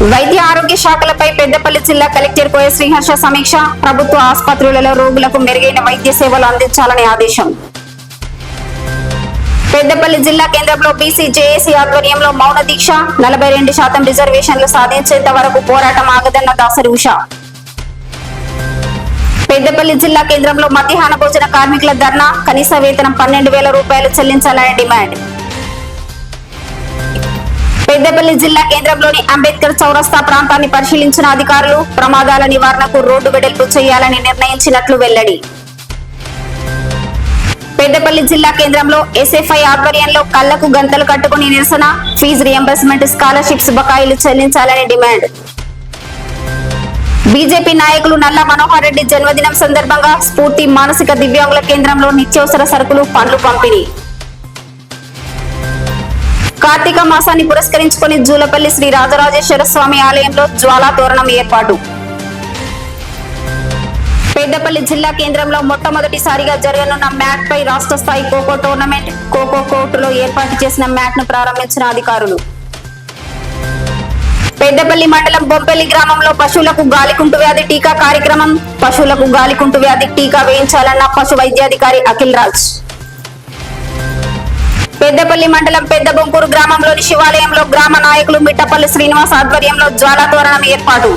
వైద్య ఆరోగ్య శాఖలపై పెద్దపల్లి జిల్లా కలెక్టర్ కోయ శ్రీహర్ష సమీక్ష. ప్రభుత్వ ఆసుపత్రులలో రోగులకు మెరుగైన వైద్య సేవలు అందించాలని ఆదేశం. పెద్దపల్లి జిల్లా కేంద్రంలో బీసీ జేఏసీ ఆధ్వర్యంలో మౌన దీక్ష. నలభై రెండు శాతం రిజర్వేషన్లు సాధించేంత వరకు పోరాటం ఆగదన్న దాసరి ఉష. పెద్దపల్లి జిల్లా కేంద్రంలో మధ్యాహ్న భోజన కార్మికుల ధర్నా. కనీస వేతనం పన్నెండు వేల రూపాయలు చెల్లించాలని డిమాండ్. పెద్దపల్లి జిల్లా కేంద్రంలోని అంబేద్కర్ చౌరస్తా ప్రాంతాన్ని పరిశీలించిన అధికారులు ప్రమాదాల నివారణకు రోడ్డు వెడల్పు చేయాలని నిర్ణయించినట్లు వెల్లడి. పెద్దపల్లి జిల్లా కేంద్రంలో ఎస్ఎఫ్ఐ ఆధ్వర్యంలో కళ్ళకు గంతలు కట్టుకుని నిరసన ఫీజు రియంబర్స్మెంట్ స్కాలర్షిప్స్ బకాయిలు చెల్లించాలని డిమాండ్. బీజేపీ నాయకులు నల్ల మనోహర్ రెడ్డి జన్మదినం సందర్భంగా స్ఫూర్తి మానసిక దివ్యాంగుల కేంద్రంలో నిత్యావసర సరుకులు పండ్లు పంపిణీ. కార్తీక మాసాన్ని పురస్కరించుకొని జూలపల్లి శ్రీ రాజరాజేశ్వర స్వామి ఆలయంలో జ్వాలా తోరణం ఏర్పాటు. పెద్దపల్లి జిల్లా కేంద్రంలో మొట్టమొదటిసారిగా జరగనున్న మ్యాట్ పై రాష్ట్ర స్థాయి ఖోఖో టోర్నమెంట్ ఖోఖో కోర్టులో ఏర్పాటు చేసిన మ్యాట్ను ప్రారంభించిన అధికారులు. పెద్దపల్లి మండలం బొంపల్లి గ్రామంలో పశువులకు గాలికుంటు వ్యాధి టీకా కార్యక్రమం పశువులకు గాలికుంటు వ్యాధి టీకా వేయించాలన్న పశు వైద్యాధికారి అఖిల్ రాజ్. పెద్దపల్లి మండలం పెద్ద బొంకూరు గ్రామంలోని శివాలయంలో గ్రామ నాయకులు మిట్టపల్లి శ్రీనివాస్ ఆధ్వర్యంలో జ్వాలా తోరణం ఏర్పాటు.